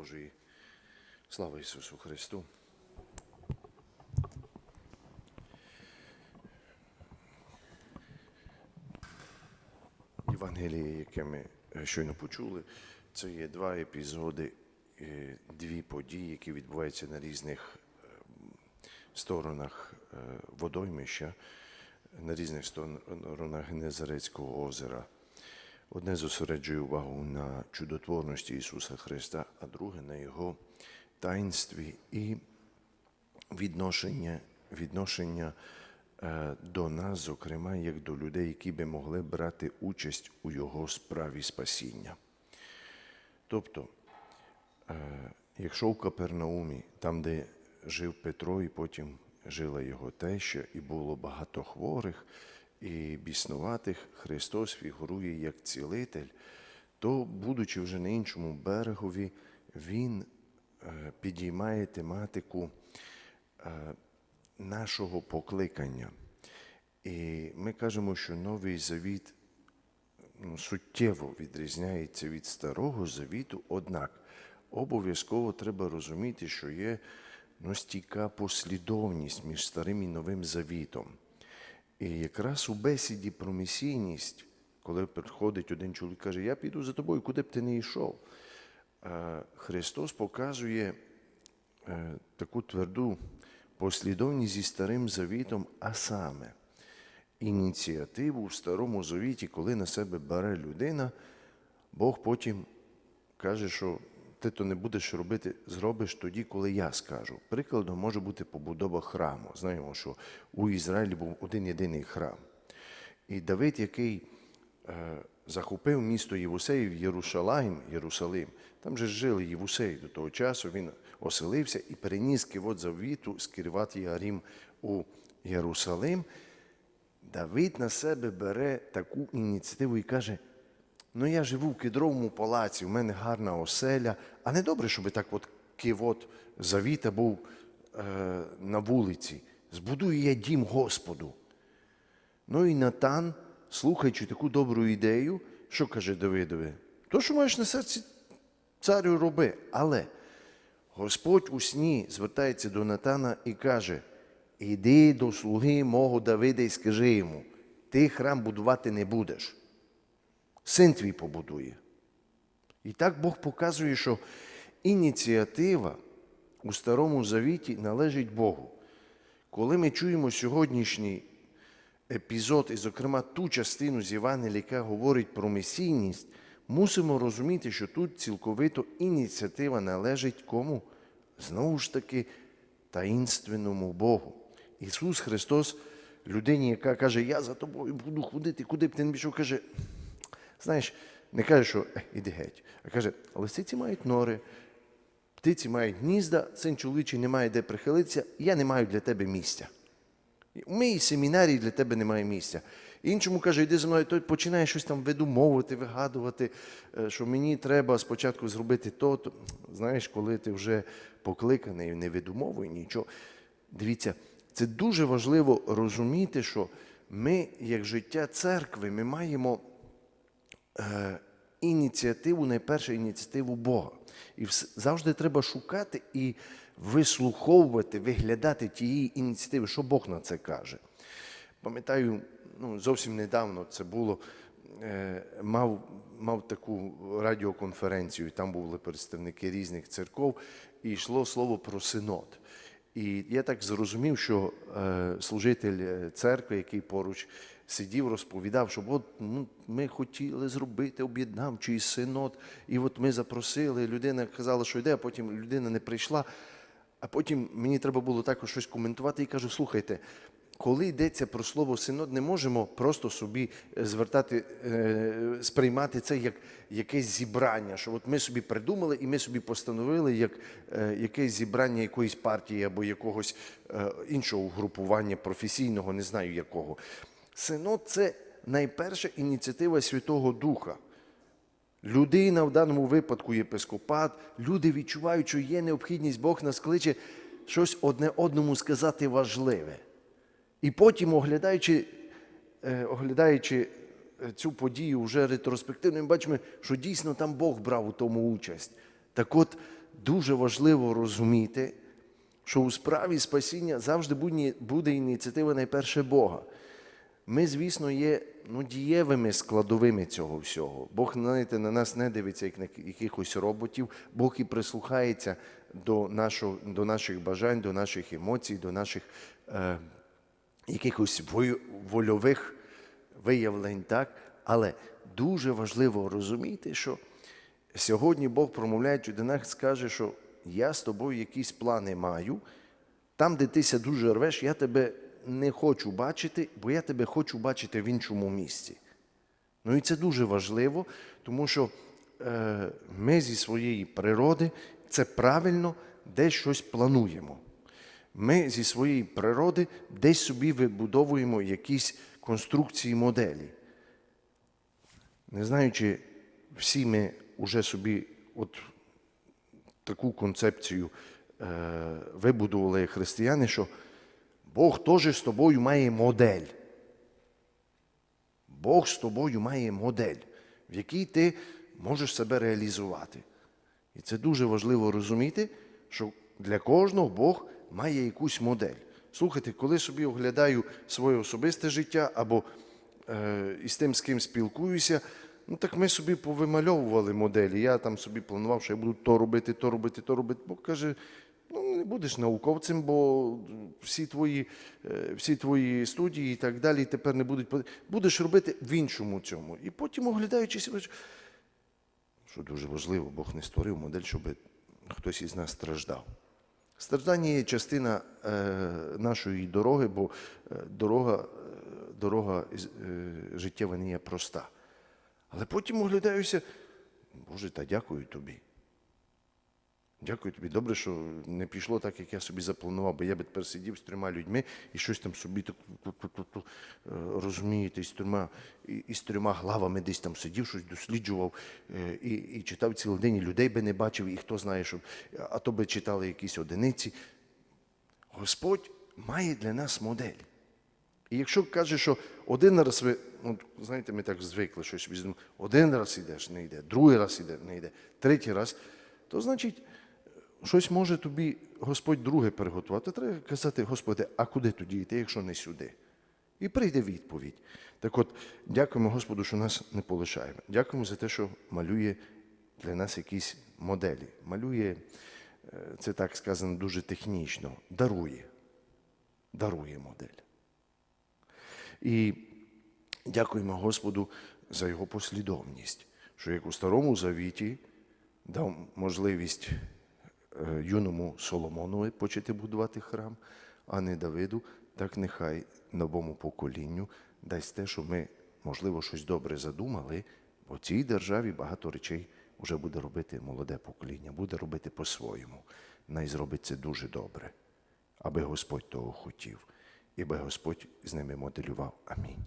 Божої. Слава Ісусу Христу. Євангеліє, яке ми щойно почули, це є два епізоди, е, дві події, які відбуваються на різних е, сторонах е, водоймища, на різних сторонах Генезарецького озера. Одне зосереджує увагу на чудотворності Ісуса Христа, а друге на Його таїнстві і відношення, відношення е, до нас, зокрема, як до людей, які би могли брати участь у Його справі спасіння. Тобто, е, якщо в Капернаумі, там, де жив Петро, і потім жила його теща, і було багато хворих і біснуватих, Христос фігурує як цілитель, то, будучи вже на іншому берегові, Він е, підіймає тематику е, нашого покликання. І ми кажемо, що новий завіт ну, суттєво відрізняється від старого завіту, однак обов'язково треба розуміти, що є ну, стійка послідовність між старим і новим завітом. І якраз у бесіді про місійність, коли приходить один чоловік і каже, я піду за тобою, куди б ти не йшов, Христос показує е, таку тверду послідовність зі старим завітом, а саме ініціативу в старому завіті, коли на себе бере людина, Бог потім каже, що ти то не будеш робити, зробиш тоді, коли я скажу. Прикладом може бути побудова храму. Знаємо, що у Ізраїлі був один єдиний храм. І Давид, який е, захопив місто Євусеїв, Єрушалаїм, Єрусалим, там же жили Євусеї до того часу, він оселився і переніс кивот завіту з Кірват Ярім у Єрусалим. Давид на себе бере таку ініціативу і каже: ну я живу в кедровому палаці, у мене гарна оселя, а не добре, щоб так от кивот завіта був е, на вулиці. Збудую я дім Господу. Ну і Натан, слухаючи таку добру ідею, що каже Давидові? То, що маєш на серці, царю роби. Але Господь у сні звертається до Натана і каже: Іди до слуги мого Давида і скажи йому, ти храм будувати не будеш. Син твій побудує. І так Бог показує, що ініціатива у Старому Завіті належить Богу. Коли ми чуємо сьогоднішній епізод, і, зокрема, ту частину з Євангелія, яка говорить про месійність, мусимо розуміти, що тут цілковито ініціатива належить кому? Знову ж таки, таїнственному Богу. Ісус Христос, людині, яка каже, я за тобою буду ходити, куди б ти не пішов, каже, знаєш, не каже, що «Е, іди геть, а каже, лисиці мають нори, птиці мають гнізда, син чоловічий не має де прихилитися, я не маю для тебе місця. У моїй семінарії для тебе немає місця. Іншому каже, йди за мною, той починає щось там видумовувати, вигадувати, е, що мені треба спочатку зробити то, то. Знаєш, коли ти вже покликаний, не видумовуй нічого. Дивіться, це дуже важливо розуміти, що ми, як життя церкви, ми маємо е, ініціативу, найперше ініціативу Бога. І завжди треба шукати і вислуховувати, виглядати тієї ініціативи, що Бог на це каже. Пам'ятаю, ну, зовсім недавно це було. е, Мав, мав таку радіоконференцію, там були представники різних церков, і йшло слово про синод. І я так зрозумів, що е, служитель е, церкви, який поруч сидів, розповідав, що от ну, ми хотіли зробити об'єднавчий синод, і от ми запросили, людина казала, що йде, а потім людина не прийшла. А потім мені треба було також щось коментувати і кажу: слухайте, коли йдеться про слово синод, не можемо просто собі е, звертати, е, сприймати це як якесь зібрання. Що от ми собі придумали і ми собі постановили як е, якесь зібрання якоїсь партії або якогось іншого угрупування професійного, не знаю якого. Синод це найперша ініціатива Святого Духа. Людина в даному випадку єпископат, люди відчувають, що є необхідність, Бог нас кличе щось одне одному сказати важливе. І потім, оглядаючи, е, оглядаючи е, цю подію вже ретроспективно, ми бачимо, що дійсно там Бог брав у тому участь. Так от, дуже важливо розуміти, що у справі спасіння завжди буде- ініціатива найперше Бога. Ми, звісно, є ну, дієвими складовими цього всього. Бог, знаєте, на нас не дивиться як на якихось роботів. Бог і прислухається до, нашого, до наших бажань, до наших емоцій, до наших е, якихось вольових виявлень. Так? Але дуже важливо розуміти, що сьогодні Бог, промовляючи до нас, скаже, що я з тобою якісь плани маю. Там, де тися дуже рвеш, я тебе не хочу бачити, бо я тебе хочу бачити в іншому місці. Ну і це дуже важливо, тому що е, ми зі своєї природи це правильно десь щось плануємо. Ми зі своєї природи десь собі вибудовуємо якісь конструкції моделі. Не знаю, чи всі ми вже собі от таку концепцію е, вибудували християни, що Бог теж з тобою має модель. Бог з тобою має модель, в якій ти можеш себе реалізувати. І це дуже важливо розуміти, що для кожного Бог має якусь модель. Слухайте, коли собі оглядаю своє особисте життя або е, із тим, з ким спілкуюся, ну так ми собі повимальовували моделі. Я там собі планував, що я буду то робити, то робити, то робити. Бог каже, ну не будеш науковцем, бо всі твої, е, всі твої студії і так далі тепер не будуть. Будеш робити в іншому цьому. І потім, оглядаючись, що дуже важливо, Бог не створив модель, щоб хтось із нас страждав. Страждання є частина е, нашої дороги, бо е, дорога, е, дорога е, життєва не є проста. Але потім оглядаюся, Боже, та дякую тобі. Дякую тобі. Добре, що не пішло так, як я собі запланував, бо я би тепер сидів з трьома людьми і щось там собі так е, розумієте, з трьома, і, трьома главами десь там сидів, щось досліджував е, і, і читав цілий день, і людей би не бачив, і хто знає, що, а то би читали якісь одиниці. Господь має для нас модель. І якщо каже, що один раз ви, ну, знаєте, ми так звикли щось один раз ідеш, не йде, другий раз іде, не йде, третій раз, то значить, щось може тобі Господь друге приготувати. Треба казати, Господи, а куди тоді йти, якщо не сюди? І прийде відповідь. Так от, дякуємо Господу, що нас не полишаємо. Дякуємо за те, що малює для нас якісь моделі. Малює, е, це так сказано дуже технічно, дарує. Дарує модель. І дякуємо Господу за його послідовність, що як у Старому Завіті дав можливість юному Соломонові почати будувати храм, а не Давиду, так нехай новому поколінню дасть те, що ми, можливо, щось добре задумали, бо цій державі багато речей вже буде робити молоде покоління, буде робити по-своєму. Най зробить це дуже добре, аби Господь того хотів, і би Господь з ними моделював. Амінь.